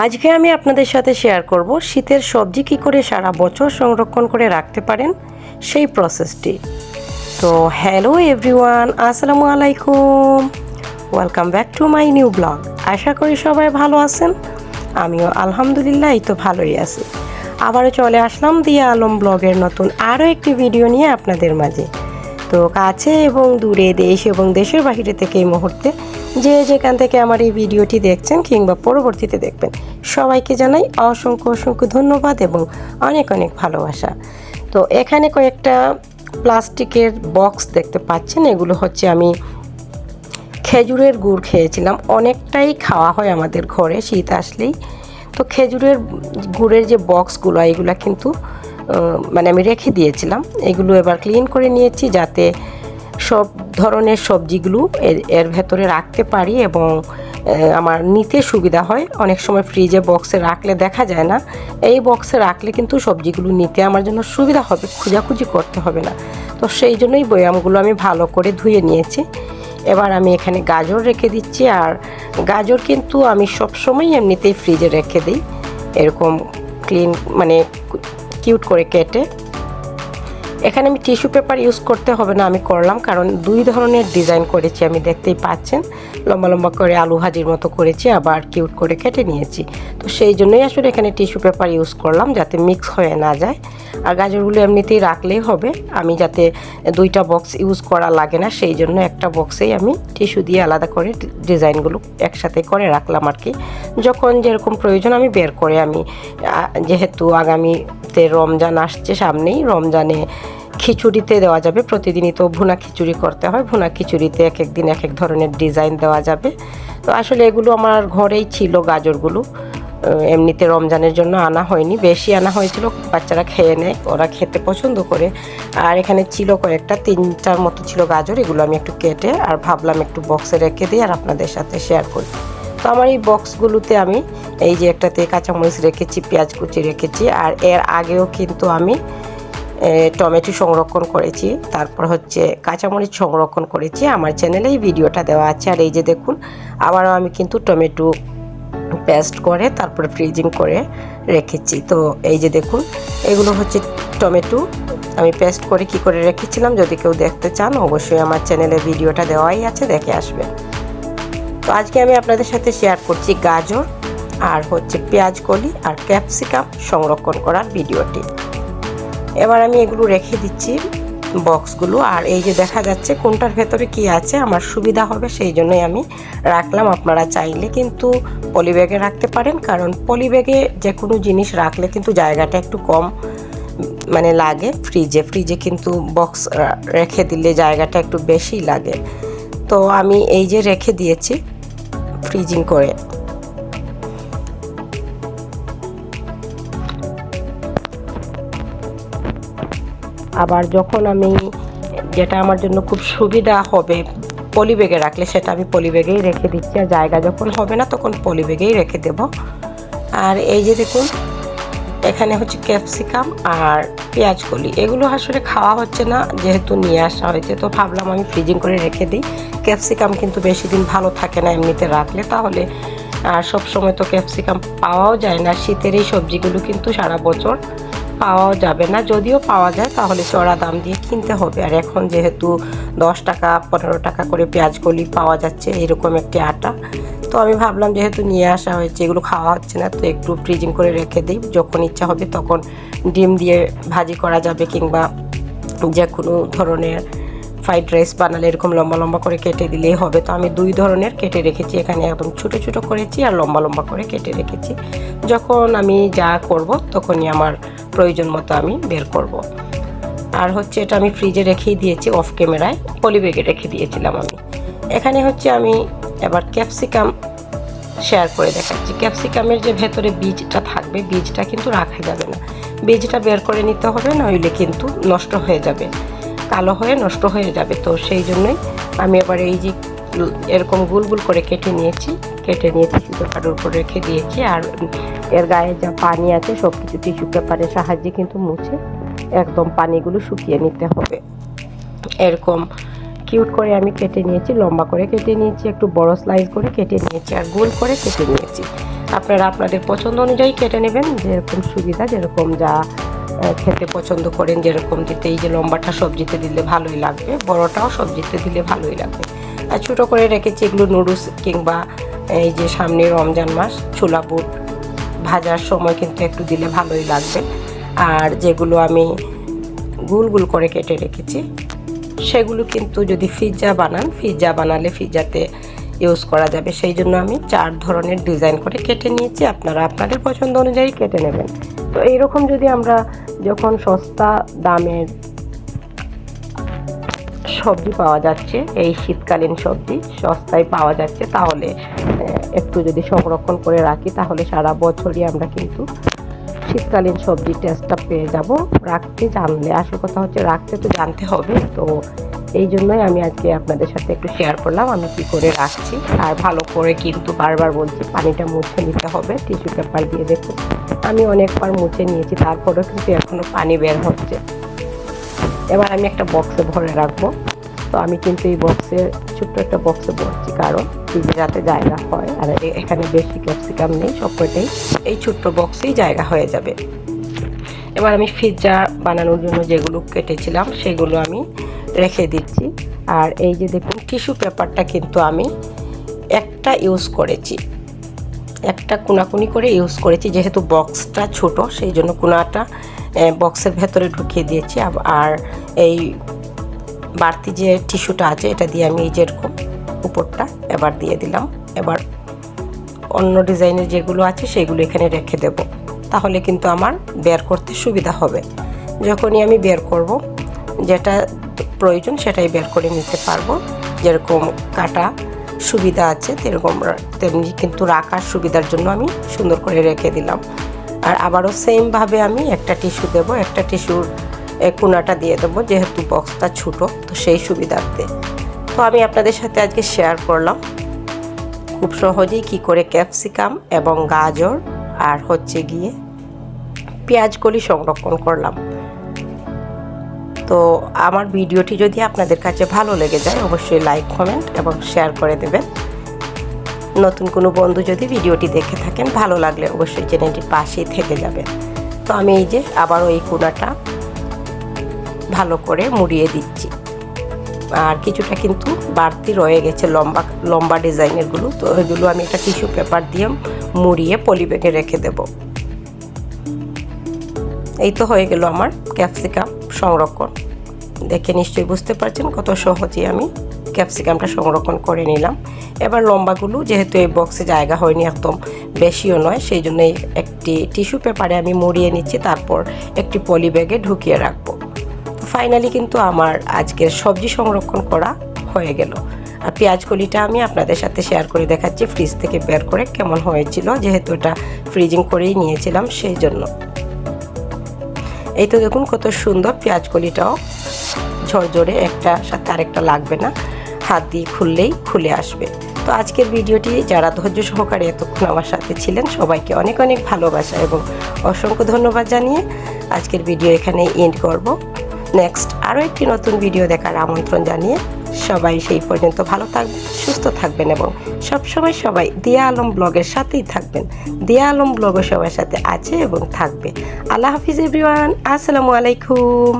আজকে আমি আপনাদের সাথে শেয়ার করব শীতের সবজি কি করে সারা বছর সংরক্ষণ করে রাখতে পারেন সেই প্রসেসটি তো হ্যালো এভরিওয়ান আসসালামু আলাইকুম। Welcome back to my new blog আশা করি সবাই ভালো আছেন। আমিও আলহামদুলিল্লাহ, এই তো ভালোই আছি। আবারও চলে আসলাম দিয়া আলম ব্লগের নতুন আরও একটি ভিডিও নিয়ে আপনাদের মাঝে। তো কাছে এবং দূরে দেশ এবং দেশের বাহিরে থেকে এই মুহূর্তে যে যেখান থেকে আমার এই ভিডিওটি দেখছেন কিংবা পরবর্তীতে দেখবেন, সবাইকে জানাই অসংখ্য অসংখ্য ধন্যবাদ এবং অনেক অনেক ভালোবাসা। তো এখানে কয়েকটা প্লাস্টিকের বক্স দেখতে পাচ্ছেন, এগুলো হচ্ছে আমি খেজুরের গুড় খেয়েছিলাম। অনেকটাই খাওয়া হয় আমাদের ঘরে, শীত আসলেই। তো খেজুরের গুড়ের যে বক্সগুলো, এগুলো কিন্তু মানে আমি রেখে দিয়েছিলাম। এগুলো এবার ক্লিন করে নিয়েছি যাতে সব ধরনের সবজিগুলো এর ভেতরে রাখতে পারি এবং আমার নিতে সুবিধা হয়। অনেক সময় ফ্রিজে বক্সে রাখলে দেখা যায় না। এই বক্সে রাখলে কিন্তু সবজিগুলো নিতে আমার জন্য সুবিধা হবে, খোঁজাখুঁজি করতে হবে না। তো সেই জন্যই বয়ামগুলো আমি ভালো করে ধুয়ে নিয়েছি। এবার আমি এখানে গাজর রেখে দিচ্ছি আর গাজর কিন্তু আমি সবসময় এমনিতেই ফ্রিজে রেখে দিই। এরকম ক্লিন মানে কিউট করে কেটে এখানে আমি টিস্যু পেপার ইউজ করতে হবে না আমি করলাম, কারণ দুই ধরনের ডিজাইন করেছি, আমি দেখতেই পাচ্ছেন। লম্বা লম্বা করে আলু ভাজির মতো করেছি, আবার কিউট করে কেটে নিয়েছি। তো সেই জন্যই আসলে এখানে টিস্যু পেপার ইউজ করলাম, যাতে মিক্স হয়ে না যায়। আর গাজরগুলো এমনিতেই রাখলেই হবে, আমি যাতে দুইটা বক্স ইউজ করা লাগে না, সেই জন্য একটা বক্সেই আমি টিস্যু দিয়ে আলাদা করে ডিজাইনগুলো একসাথে করে রাখলাম আর কি। যখন যেরকম প্রয়োজন আমি বের করে, আমি যেহেতু আগামীতে রমজান আসছে সামনেই, রমজানে খিচুড়িতে দেওয়া যাবে। প্রতিদিনই তো ভুনা খিচুড়ি করতে হয়। ভুনা খিচুড়িতে এক এক দিন, এক এক ধরনের ডিজাইন দেওয়া যাবে। তো আসলে এগুলো আমার ঘরেই ছিল গাজরগুলো। এমনিতে রমজানের জন্য আনা হয়নি। বেশি আনা হয়েছিল, বাচ্চারা খেয়ে নেয়, ওরা খেতে পছন্দ করে। আর এখানে ছিল কয়েকটা তিনটার মতো ছিল গাজর। এগুলো আমি একটু কেটে আর ভাবলাম একটু বক্সে রেখে দিই আর আপনাদের সাথে শেয়ার করি। তো আমার এই বক্সগুলোতে আমি এই যে একটাতে কাঁচামরিচ রেখেছি, পেঁয়াজ কুচি রেখেছি। আর এর আগেও কিন্তু আমি টমেটো সংরক্ষণ করেছি। তারপর হচ্ছে কাঁচামরিচ সংরক্ষণ করেছি। আমার চ্যানেলে এই ভিডিওটা দেওয়া আছে। আর এই যে দেখুন, আবারও আমি কিন্তু টমেটো পেস্ট করে, তারপরে ফ্রিজিং করে রেখেছি। তো এই যে দেখুন, এগুলো হচ্ছে টমেটো। আমি পেস্ট করে কি করে রেখেছিলাম, যদি কেউ দেখতে চান, অবশ্যই আমার চ্যানেলে ভিডিওটা দেওয়াই আছে, দেখে আসবেন। তো আজকে আমি আপনাদের সাথে শেয়ার করছি গাজর আর হচ্ছে পেঁয়াজ কলি আর ক্যাপসিকাম সংরক্ষণ করার ভিডিওটি। এবার আমি এগুলো রেখে দিচ্ছি বক্সগুলো। আর এই যে দেখা যাচ্ছে কোনটার ভেতরে কি আছে, আমার সুবিধা হবে সেই জন্যই আমি রাখলাম। আপনারা চাইলে কিন্তু পলিব্যাগে রাখতে পারেন, কারণ পলিব্যাগে যে কোনো জিনিস রাখলে কিন্তু জায়গাটা একটু কম মানে লাগে। ফ্রিজে ফ্রিজে কিন্তু বক্স রেখে দিলে জায়গাটা একটু বেশি লাগে। তো আমি এই যে রেখে দিয়েছি ফ্রিজিং করে। আবার যখন আমি যেটা আমার জন্য খুব সুবিধা হবে পলি ব্যাগে রাখলে সেটা আমি পলি ব্যাগেই রেখে দিচ্ছি। আর জায়গা যখন হবে না, তখন পলি ব্যাগেই রেখে দেব। আর এই যে দেখুন, এখানে হচ্ছে ক্যাপসিকাম আর পেঁয়াজ কলি এগুলো আসলে খাওয়া হচ্ছে না, যেহেতু নিয়ে আসা হয়েছে। তো ভাবলাম আমি ফ্রিজিং করে রেখে দিই। ক্যাপসিকাম কিন্তু বেশি দিন ভালো থাকে না এমনিতে রাখলে। তাহলে আর সব সময় তো ক্যাপসিকাম পাওয়াও যায় না। শীতের এই সবজিগুলো কিন্তু সারা বছর পাওয়াও যাবে না। যদিও পাওয়া যায়, তাহলে চড়া দাম দিয়ে কিনতে হবে। আর এখন যেহেতু দশ টাকা, পনেরো টাকা করে পেঁয়াজগুলি পাওয়া যাচ্ছে, এরকম একটি আটা। তো আমি ভাবলাম যেহেতু নিয়ে আসা হয়েছে, এগুলো খাওয়া হচ্ছে না, তো একটু ফ্রিজিং করে রেখে দিই। যখন ইচ্ছা হবে তখন ডিম দিয়ে ভাজি করা যাবে কিংবা যে কোনো ধরনের ফ্রাইড রাইস বানালে এরকম লম্বা লম্বা করে কেটে দিলেই হবে। তো আমি দুই ধরনের কেটে রেখেছি এখানে, একদম ছোটো ছোটো করেছি আর লম্বা লম্বা করে কেটে রেখেছি। যখন আমি যা করব তখনই আমার প্রয়োজন মতো আমি বের করব। আর হচ্ছে এটা আমি ফ্রিজে রেখেই দিয়েছি অফ ক্যামেরায় পলিব্যাগে রেখে দিয়েছিলাম আমি। এখানে হচ্ছে আমি এবার ক্যাপসিকাম শেয়ার করে দেখাচ্ছি। ক্যাপসিকামের যে ভেতরে বীজটা থাকবে, বীজটা কিন্তু রাখা যাবে না। বীজটা বের করে নিতে হবে, নইলে কিন্তু নষ্ট হয়ে যাবে। কালো হয়ে নষ্ট হয়ে যাবে। তো সেই জন্যই আমি এবার এই যে এরকম গুল গুল করে কেটে নিয়েছি, কেটে নিয়ে টিস্যু পেপারের উপর রেখে দিয়েছি। আর এর গায়ে যা পানি আছে সব কিছু টিস্যু পেপারের সাহায্যে কিন্তু মুছে একদম পানিগুলো শুকিয়ে নিতে হবে। এরকম কিউট করে আমি কেটে নিয়েছি, লম্বা করে কেটে নিয়েছি, একটু বড় স্লাইস করে কেটে নিয়েছি আর গোল করে কেটে নিয়েছি। আপনারা আপনাদের পছন্দ অনুযায়ী কেটে নেবেন, যেরকম সুবিধা, যেরকম যা খেতে পছন্দ করেন যেরকম দিতে, এই যে লম্বাটা সবজিতে দিলে ভালোই লাগবে, বড়টাও সবজিতে দিলে ভালোই লাগবে। আর ছোটো করে রেখেছি এগুলো নুডলস কিংবা এই যে সামনে রমজান মাস, ছোলা বুট ভাজার সময় কিন্তু একটু দিলে ভালোই লাগবে। আর যেগুলো আমি গুল গুল করে কেটে রেখেছি, সেগুলো কিন্তু যদি পিৎজা বানান পিৎজা বানালে পিৎজাতে ইউজ করা যাবে। সেই জন্য আমি চার ধরনের ডিজাইন করে কেটে নিয়েছি, আপনারা আপনাদের পছন্দ অনুযায়ী কেটে নেবেন। তো এইরকম যদি আমরা যখন সস্তা দামের সবজি পাওয়া যাচ্ছে, এই শীতকালীন সবজি সস্তায় পাওয়া যাচ্ছে, তাহলে একটু যদি সংরক্ষণ করে রাখি, তাহলে সারা বছরই আমরা কিন্তু শীতকালীন সবজি টেস্টটা পেয়ে যাব। রাখতে জানলে, আসল কথা হচ্ছে রাখতে তো জানতে হবে, তো এই জন্যই আমি আজকে আপনাদের সাথে একটু শেয়ার করলাম, আমি কি করে রাখছি, আর ভালো করে কিন্তু বারবার বলছি, পানিটা মুছে নিতে হবে টিস্যু পেপার দিয়ে দেখুন। আমি অনেকবার মুছে নিয়েছি, তারপরেও কিন্তু এখনও পানি বের হচ্ছে। এবার আমি একটা বক্সে ভরে রাখব। তো আমি কিন্তু এই বক্সে ছোট্ট একটা বক্সে ভরছি, কারণ ফ্রিজে যাতে জায়গা হয়, আর এখানে বেশি ক্যাপসিকাম নেই, সবকটাই এই ছোট্ট বক্সেই জায়গা হয়ে যাবে। এবার আমি পিৎজা বানানোর জন্য যেগুলো কেটেছিলাম, সেগুলো আমি রেখে দিচ্ছি। আর এই যে দেখুন টিস্যু পেপারটা কিন্তু আমি একটা ইউজ করেছি। একটা কোনাকুনি করে ইউজ করেছি, যেহেতু বক্সটা ছোট, সেই জন্য কোনাটা বক্সের ভেতরে ঢুকিয়ে দিয়েছি। আর এই বাড়তি যে টিস্যুটা আছে, এটা দিয়ে আমি এই যেরকম উপরটা এবার দিয়ে দিলাম। এবার অন্য ডিজাইনের যেগুলো আছে, সেগুলো এখানে রেখে দেব। তাহলে কিন্তু আমার বের করতে সুবিধা হবে। যখনই আমি বের করব, যেটা প্রয়োজন সেটাই বের করে নিতে পারব। যেরকম কাটা সুবিধা আছে, তেরকম তেমনি কিন্তু রাখার সুবিধার জন্য আমি সুন্দর করে রেখে দিলাম। আর আবারও সেমভাবে আমি একটা টিস্যু দেব, একটা টিস্যুর কোনাটা দিয়ে দেবো, যেহেতু বক্সটা ছোটো, তো সেই সুবিধার্থে। তো আমি আপনাদের সাথে আজকে শেয়ার করলাম খুব সহজেই কি করে ক্যাপসিকাম এবং গাজর আর হচ্ছে গিয়ে পেঁয়াজকলি সংরক্ষণ করলাম। তো আমার ভিডিওটি যদি আপনাদের কাছে ভালো লেগে যায়, অবশ্যই লাইক কমেন্ট এবং শেয়ার করে দেবেন। নতুন কোনো বন্ধু যদি ভিডিওটি দেখে থাকেন, ভালো লাগলে অবশ্যই চ্যানেলটির পাশেই থেকে যাবেন। তো আমি এই যে আবারও এই কোনাটা ভালো করে মুড়িয়ে দিচ্ছি। আর কিছুটা কিন্তু বাড়তি রয়ে গেছে লম্বা লম্বা ডিজাইনেরগুলো তো ওইগুলো আমি একটা টিস্যু পেপার দিয়ে মুড়িয়ে পলিব্যাগে রেখে দেব। এই তো হয়ে গেল আমার ক্যাপসিকাম সংরক্ষণ। দেখে নিশ্চয়ই বুঝতে পারছেন কত সহজে আমি ক্যাপসিকামটা সংরক্ষণ করে নিলাম। এবার লম্বাগুলো যেহেতু এই বক্সে জায়গা হয়নি একদম বেশিও নয়, সেই জন্য একটি টিস্যু পেপারে আমি মুড়িয়ে নিচ্ছি, তারপর একটি পলি ব্যাগে ঢুকিয়ে রাখব। ফাইনালি কিন্তু আমার আজকের সবজি সংরক্ষণ করা হয়ে গেল। আর পেঁয়াজ কলিটা আমি আপনাদের সাথে শেয়ার করে দেখাচ্ছি, ফ্রিজ থেকে বের করে কেমন হয়েছিল, যেহেতু এটা ফ্রিজিং করেই নিয়েছিলাম, সেই জন্য। এই তো দেখুন কত সুন্দর পেঁয়াজ কলিটাও। ঝরঝরে একটা সাথে আরেকটা লাগবে না। হাত দিয়ে খুললেই খুলে আসবে। তো আজকের ভিডিওটি যারা ধৈর্য সহকারে এতক্ষণ আমার সাথে ছিলেন, সবাইকে অনেক অনেক ভালোবাসা এবং অসংখ্য ধন্যবাদ জানিয়ে আজকের ভিডিও এখানে এন্ড করব। নেক্সট আরও একটি নতুন ভিডিও দেখার আমন্ত্রণ জানিয়ে সবাই সেই পর্যন্ত ভালো থাকবেন, সুস্থ থাকবেন এবং সবসময় সবাই দিয়া আলম ব্লগের সাথেই থাকবেন। দিয়া আলম ব্লগও সবার সাথে আছে এবং থাকবে। আল্লাহ হাফিজ এভরিওয়ান আসসালামু আলাইকুম।